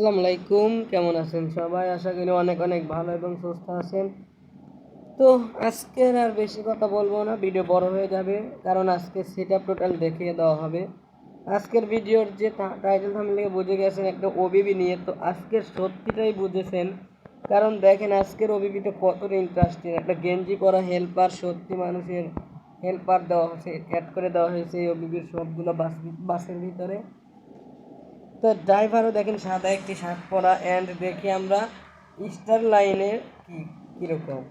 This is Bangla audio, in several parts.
আসসালামু আলাইকুম, কেমন আছেন সবাই? আশা করি অনেক অনেক ভালো এবং সুস্থ আছেন। তো আজকের আর বেশি কথা বলব না, ভিডিও বড় হয়ে যাবে, কারণ আজকে সেট টোটাল দেখিয়ে দেওয়া হবে। আজকের ভিডিওর যে টাইটেল থামলে বুঝে গেছেন একটা ওবিবি নিয়ে, তো আজকের সত্যিটাই বুঝেছেন। কারণ দেখেন, আজকের ওবিবিটা কতটা ইন্টারেস্টিং একটা গেঞ্জি পরা হেল্পার সত্যি মানুষের হেল্পার দেওয়া হয়েছে অ্যাড করে দেওয়া হয়েছে এই ওবিবির সবগুলো বাস বাসের ভিতরে। তো ড্রাইভারও দেখেন সাদা একটি শার্ট পরা অ্যান্ড দেখি আমরা স্টার লাইনের কি কীরকম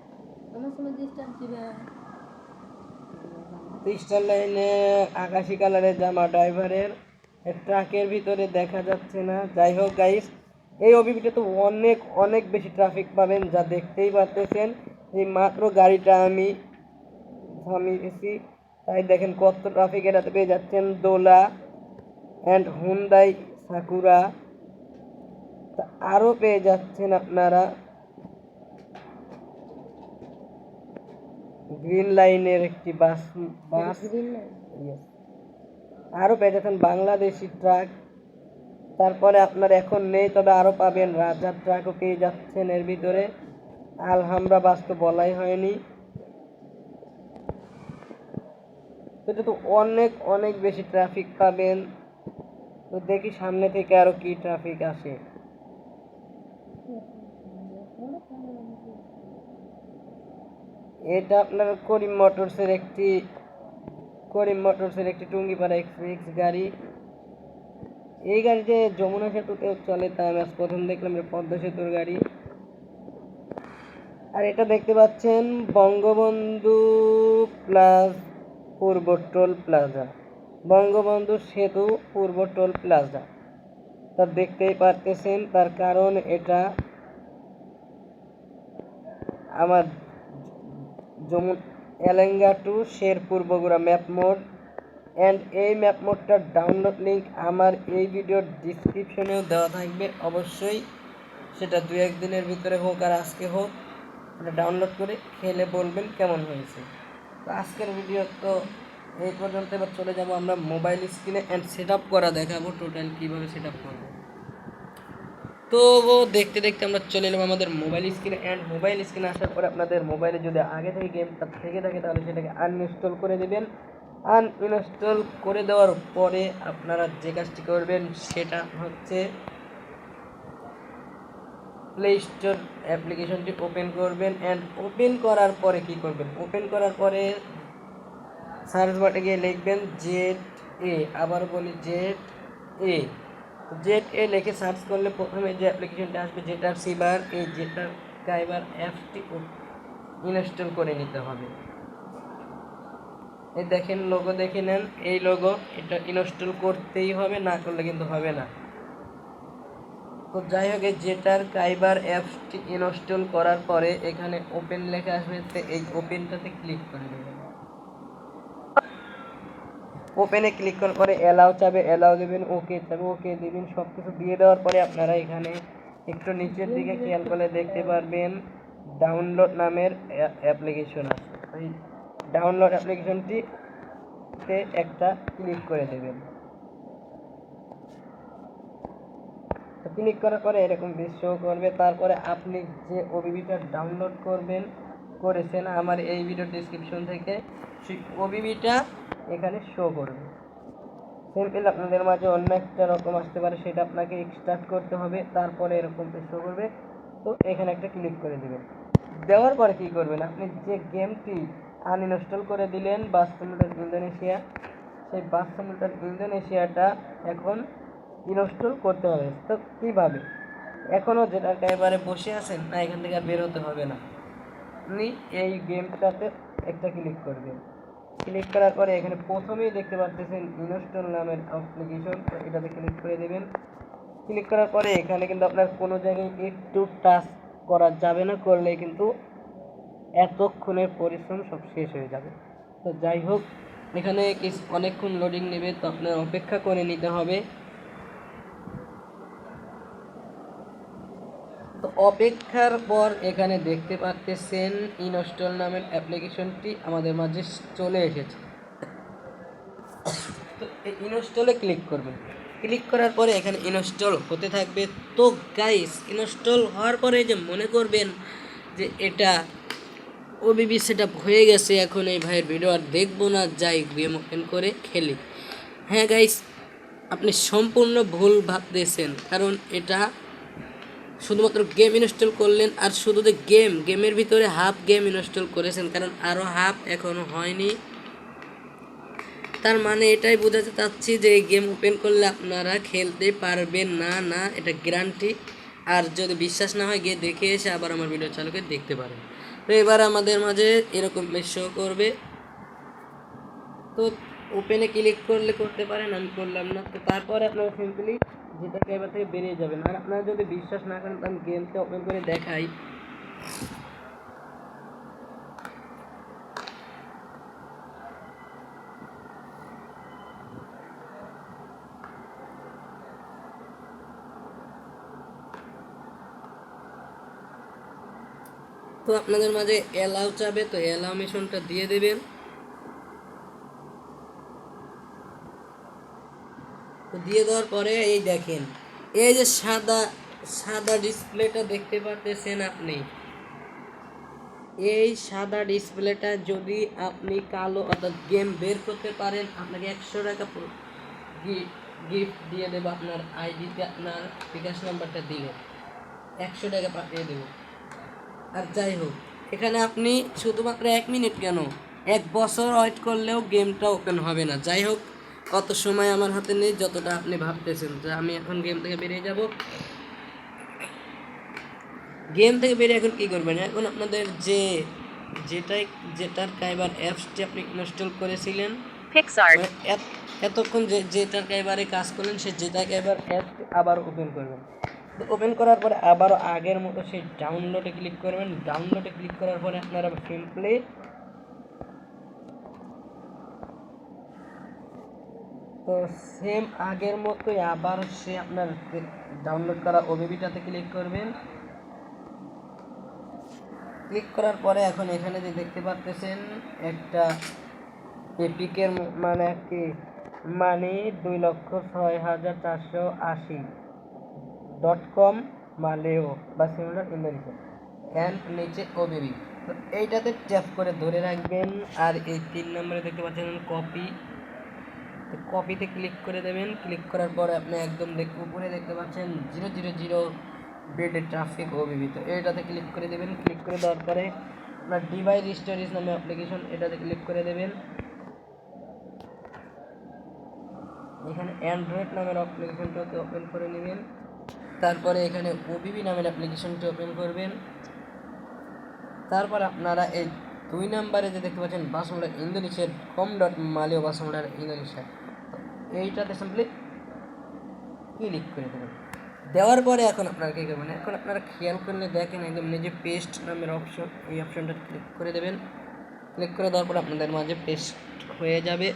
স্টার লাইনে আকাশি কালারের জামা ড্রাইভারের ট্রাকের ভিতরে দেখা যাচ্ছে না। যাই হোক গাইস এই অভিজ্ঞতা তো অনেক অনেক বেশি ট্রাফিক পাবেন যা দেখতেই পারতেছেন। এই মাত্র গাড়িটা আমি থামিয়েছি তাই দেখেন কত ট্রাফিক এটাতে পেয়ে যাচ্ছেন দোলা অ্যান্ড হুন্দাই সাকুরা তা আরও পেয়ে যাচ্ছেন আপনারা। গ্রিন লাইনের একটি বাস বাস. আরও পেয়ে যাচ্ছেন বাংলাদেশি ট্রাক। তারপরে আপনার এখন নেই তবে আরও পাবেন রাজার ট্রাকও পেয়ে যাচ্ছেন এর ভিতরে। আলহামরা বাস তো বলাই হয়নি। এটা তো অনেক অনেক বেশি ট্রাফিক পাবেন। তো দেখি সামনে থেকে আরও কি ট্রাফিক আসে। এটা আপনার করিম মোটরসের একটি, করিম মোটরসের একটি টুঙ্গিপাড়া এক্সপ্রেস গাড়ি। এই গাড়িতে যমুনা সেতুতেও চলে, তা আমি আজ প্রথম দেখলাম যে পদ্মা সেতুর গাড়ি। আর এটা দেখতে পাচ্ছেন বঙ্গবন্ধু প্লাস পূর্ব টোল প্লাজা। বঙ্গবন্ধু সেতু পূর্ব টোল প্লাজা। তা দেখতেই পারতেছেন, তার কারণ এটা আমার Jamuna Elenga to Sherpur Bogura map mode. And এই ম্যাপ মোডটার ডাউনলোড লিঙ্ক আমার এই ভিডিওর ডিসক্রিপশনেও দেওয়া থাকবে অবশ্যই। সেটা দু একদিনের ভিতরে হোক আর আজকে হোক, ওটা ডাউনলোড করে খেলে বলবেন কেমন হয়েছে। তো আজকের ভিডিও তো এই পর্যন্ত এবার চলে যাব আমরা মোবাইল স্ক্রিনে অ্যান্ড সেট আপ করা দেখাবো টোটাল কীভাবে সেট আপ করব। তো দেখতে দেখতে আমরা চলে এলাম আমাদের মোবাইল স্ক্রিনে অ্যান্ড মোবাইল স্ক্রিনে আসার পরে আপনাদের মোবাইলে যদি আগে থেকে গেমটা থেকে থাকে তাহলে সেটাকে আনইনস্টল করে দেবেন। আনইনস্টল করে দেওয়ার পরে আপনারা যে কাজটি করবেন সেটা হচ্ছে প্লে স্টোর অ্যাপ্লিকেশনটি ওপেন করবেন অ্যান্ড ওপেন করার পরে কি করবেন? ওপেন করার পরে সার্চ বাটে গিয়ে লিখবেন জেড এ আবার বলি জেড এ জেড এ লিখে সার্চ করলে প্রথমে যে অ্যাপ্লিকেশনটা আসবে, যেটার সিবার এই যেটার গাইবার অ্যাপটি ইনস্টল করে নিতে হবে। এই দেখেন লোগো দেখে নেন, এই লোগো এটা ইনস্টল করতেই হবে, না করলে কিন্তু হবে না। তো যাই হোক যেটার কাইবার অ্যাপসটি ইনস্টল করার পরে এখানে ওপেন লেখা আসবে এই ওপেনটাতে ক্লিক করে দেবেন ওপেনে ক্লিক করার পরে অ্যালাউ চাবে অ্যালাউ দেবেন ওকে চাবে ওকে দেবেন সব কিছু দিয়ে দেওয়ার পরে আপনারা এখানে একটু নিচের দিকে খেয়াল করলে দেখতে পারবেন ডাউনলোড নামের অ্যাপ্লিকেশন আছে। ওই ডাউনলোড অ্যাপ্লিকেশনটিতে একটা ক্লিক করে দেবেন। ক্লিক করার পরে এরকম দৃশ্য করবে। তারপরে আপনি যে ওবিবিটা ডাউনলোড করবেন, করেছেন, আমার এই ভিডিও ডিসক্রিপশন থেকে, সেই ওবিবিটা এখানে শো করবে। সিম্পল আপনাদের মাঝে অন্য একটা রকম আসতে পারে, সেটা আপনাকে এক্সট্রাক্ট করতে হবে, তারপরে এরকম শো করবে। তো এখানে একটা ক্লিক করে দেবেন। দেওয়ার পরে কী করবেন? আপনি যে গেমটি আনইনস্টল করে দিলেন বাস সিমুলেটর ইন্দোনেশিয়া, সেই বাস সিমুলেটর ইন্দোনেশিয়াটা এখন ইনস্টল করতে হবে। তো কীভাবে? এখনও যেটা একেবারে বসে আছেন, না এখান থেকে বেরোতে হবে না। আপনি এই গেমটাতে একটা ক্লিক করবেন ক্লিক করার পরে এখানে প্রথমেই দেখতে পাচ্ছেন ইনস্টল নামের অ্যাপ্লিকেশন তো এটাতে ক্লিক করে দেবেন। ক্লিক করার পরে এখানে কিন্তু আপনার কোনো জায়গায় একটু টাচ করা যাবে না, করলে কিন্তু এতক্ষণের পরিশ্রম সব শেষ হয়ে যাবে। তো যাই হোক, এখানে অনেকক্ষণ লোডিং নেবে, তো আপনার অপেক্ষা করে নিতে হবে তো অপেক্ষার পর এখানে দেখতে পাচ্ছেন ইনস্টল নামের অ্যাপ্লিকেশনটি আমাদের মাঝে চলে এসেছে। তো এই ইনস্টলে ক্লিক করবেন। ক্লিক করার পরে এখানে ইনস্টল হতে থাকবে। তো গাইস ইনস্টল হওয়ার পরে যে মনে করবেন যে এটা ওবিবি সেট আপ হয়ে গেছে, এখন এই ভাইয়ের ভিডিও আর দেখব না, যাই গেম ওপেন করে খেলি। হ্যাঁ গাইস আপনি সম্পূর্ণ ভুল ভাবতেছেন, কারণ এটা শুধুমাত্র গেম ইনস্টল করলেন আর শুধু যে গেম গেমের ভিতরে হাফ গেম ইনস্টল করেছেন, কারণ আরও হাফ এখনও হয়নি। তার মানে এটাই বোঝাতে চাচ্ছি যে গেম ওপেন করলে আপনারা খেলতে পারবেন না না, এটা গ্যারান্টি আর যদি বিশ্বাস না হয়, গিয়ে দেখে এসে আবার আমার ভিডিও চালু করে দেখতে পারেন। তো এবার আমাদের মাঝে এরকম শো করবে। তো ওপেনে ক্লিক করলে করতে পারেন, আমি করলাম না। তো তারপরে আপনারা সিম্পলি যেটাকে এবার থেকে বেরিয়ে যাবেন আর আপনারা যদি বিশ্বাস না করেন আমি গেমটা ওপেন করে দেখাই। তো আপনাদের মাঝে অ্যালাউ চাবে, তো অ্যালাউ মিশনটা দিয়ে দেবেন। দিয়ে দেওয়ার পরে এই দেখেন, এই যে সাদা সাদা ডিসপ্লেটা দেখতে পারতেছেন আপনি। এই সাদা ডিসপ্লেটা যদি আপনি কালো অর্থাৎ গেম বের করতে পারেন, আপনাকে একশো টাকা গিফট দিয়ে দেবো আপনার আইডিতে, আপনার বিকাশ নাম্বারটা দিলে। একশো টাকা পাঠিয়ে দেবো। আর যাই হোক, এখানে আপনি শুধুমাত্র এক মিনিট কেন? এক বছর ওয়েট করলেও গেমটা ওপেন হবে না। যাই হোক কত সময় আমার হাতে নেই যতটা আপনি ভাবতেছেন। যে আমি এখন গেম থেকে বেরিয়ে যাব। গেম থেকে বেরিয়ে এখন কী করবেন? এখন আপনাদের যে যেটাই যেটার কাইবার অ্যাপসটি আপনি ইনস্টল করেছিলেন. মানে এত- এতক্ষণ যে যেটার এবারে কাজ করলেন সে যেটাকে এবার অ্যাপ আবার ওপেন করবেন। ওপেন করার পরে আবারও আগের মতো সেই ডাউনলোডে ক্লিক করবেন। ডাউনলোডে ক্লিক করার পরে আপনারা সিম্পলি তো সেম আগের মতোই আবার সে আপনার ডাউনলোড করা ওবিবিটাতে ক্লিক করবেন। ক্লিক করার পরে এখন এখানে যে দেখতে পাচ্ছেন একটা এপিকের মানে কি? মানে দুই লক্ষ ছয় হাজার চারশো আশি ডট কম মালেও বা সিমিলার ইন্দোনেশিয়া অ্যান্ড নিচে ওবিবি। তো এইটাতে ট্যাপ করে ধরে রাখবেন। আর এই তিন নম্বরে দেখতে পাচ্ছেন কপি কপিতে ক্লিক করে দেবেন। ক্লিক করার পরে আপনি একদম উপরে দেখতে পাচ্ছেন জিরো জিরো জিরো বেডের ট্রাফিক ওবিবি তো এইটাতে ক্লিক করে দেবেন। ক্লিক করে দেওয়ার পরে আপনার ডিভাইস স্টোরেজ নামে অ্যাপ্লিকেশন এটাতে ক্লিক করে দেবেন। এখানে অ্যান্ড্রয়েড নামের অ্যাপ্লিকেশনটাকে ওপেন করে নেবেন। তারপরে এখানে ওবিবি নামের অ্যাপ্লিকেশনটি ওপেন করবেন। তারপর আপনারা এই দুই নাম্বারে যে দেখতে পাচ্ছেন বাসমুলার ইন্দোনেশিয়ার কম ডট মালিও বাসমুলার ইন্দোনেশিয়া এইটাতে সিম্পলি ক্লিক করে দেবেন। দেওয়ার পরে এখন আপনারা কী করবেন এখন আপনারা খেয়াল করলে দেখেন একদম নিজে পেস্ট নামের অপশন এই অপশনটা ক্লিক করে দেবেন। ক্লিক করে দেওয়ার পর আপনাদের মাঝে পেস্ট হয়ে যাবে।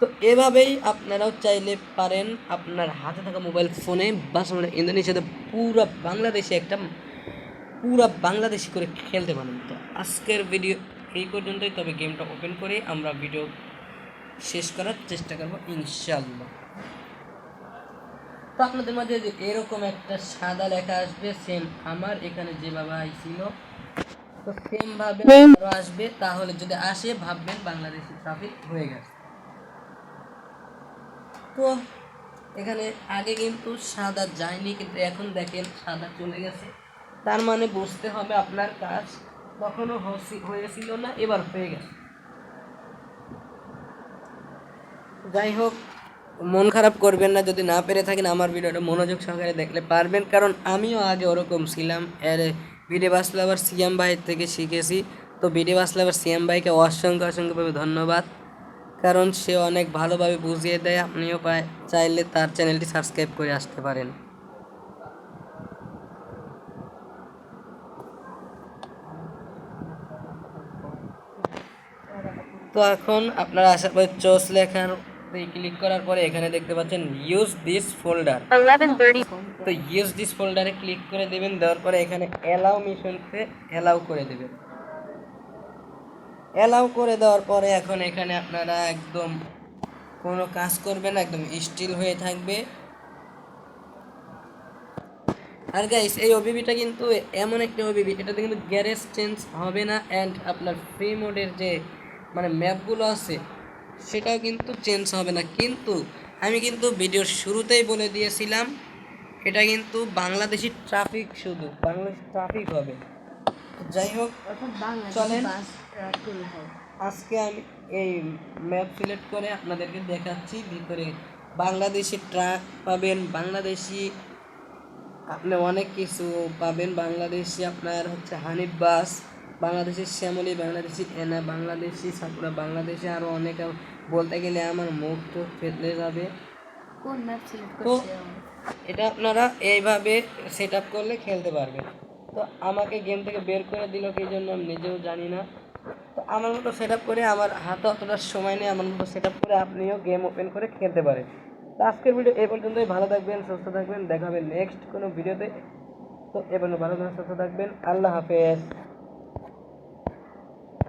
তো এভাবেই আপনারাও চাইলে পারেন আপনার হাতে থাকা মোবাইল ফোনে বা ইন্দোনেশিয়াতে পুরো বাংলাদেশে একটা পুরো বাংলাদেশি করে খেলতে পারেন তো আজকের ভিডিও এই পর্যন্তই। তবে গেমটা ওপেন করে আমরা ভিডিও শেষ করার চেষ্টা করব ইনশাল্লাহ তো আপনাদের মাঝে যে এরকম একটা সাদা লেখা আসবে সেম আমার এখানে যেভাবে আইছিল তো সেম ভাবে আসবে তাহলে যদি আসে ভাববেন বাংলাদেশি ট্রাফিক হয়ে গেছে। তো এখানে আগে কিন্তু সাদা যায়নি কিন্তু এখন দেখেন সাদা চলে গেছে। তার মানে বুঝতে হবে আপনার কাজ কখনো হয়েছিল না, এবার হয়ে গেছে। যাই হোক, মন খারাপ করবেন না, যদি না পেরে থাকেন আমার ভিডিওটা মনোযোগ সহকারে দেখলে পারবেন, কারণ আমিও আগে ওরকম ছিলাম। এর ভিডিও বাসলে আবার সিএম ভাইয়ের থেকে শিখেছি। তো ভিডিও বাসলে আবার সিএম ভাইকে অসংখ্য অসংখ্যভাবে ধন্যবাদ, কারণ সে অনেক ভালোভাবে বুঝিয়ে দেয়। আপনিও পায় চাইলে তার চ্যানেলটি সাবস্ক্রাইব করে আসতে পারেন। তো এখন আপনারা আশা করি চোস লেখার ক্লিক করার পরে এখানে দেখতে পাচ্ছেন ইউজ দিস ফোল্ডার তো ইউজ দিস ফোল্ডারে ক্লিক করে দেবেন দেওয়ার পরে এখানে অ্যালাউ মিশনকে অ্যালাউ করে দেবেন। অ্যালাউ করে দেওয়ার পরে এখন এখানে আপনারা একদম কোনো কাজ করবেন একদম স্টিল হয়ে থাকবে। আর গাইস এই ওবিবিটা কিন্তু এমন একটা ওবিবি এটাতে কিন্তু গ্যারেজ চেঞ্জ হবে না অ্যান্ড আপনার ফ্রি মোডের যে মানে ম্যাপগুলো আছে সেটাও কিন্তু চেঞ্জ হবে না। কিন্তু আমি কিন্তু ভিডিওর শুরুতেই বলে দিয়েছিলাম এটা কিন্তু বাংলাদেশি ট্রাফিক শুধু বাংলাদেশি ট্রাফিক হবে। যাই হোক চলেন। আজকে আমি এই ম্যাপ সিলেক্ট করে আপনাদেরকে দেখাচ্ছি ভিতরে বাংলাদেশি ট্রাক পাবেন বাংলাদেশি আপনি অনেক কিছু পাবেন। বাংলাদেশি আপনার হচ্ছে হানিফ বাস বাংলাদেশি শ্যামলী বাংলাদেশি এনা বাংলাদেশি সাকুরা বাংলাদেশি আরও অনেক বলতে গেলে আমার মুখ তো ফেটলে যাবে। তো এটা আপনারা এইভাবে সেট আপ করলে খেলতে পারবেন। তো আমাকে গেম থেকে বের করে দিল কি জন্য আমি নিজেও জানি না। তো আমার মতো সেট আপ করে আমার হাতে অতটা সময় নেই আমার মতো সেট আপ করে আপনিও গেম ওপেন করে খেলতে পারেন। তো আজকের ভিডিও এ পর্যন্তই ভালো থাকবেন সুস্থ থাকবেন দেখা হবে নেক্সট কোনো ভিডিওতে তো। এবার ভালো থাকবেন সুস্থ থাকবেন আল্লাহ হাফেজ।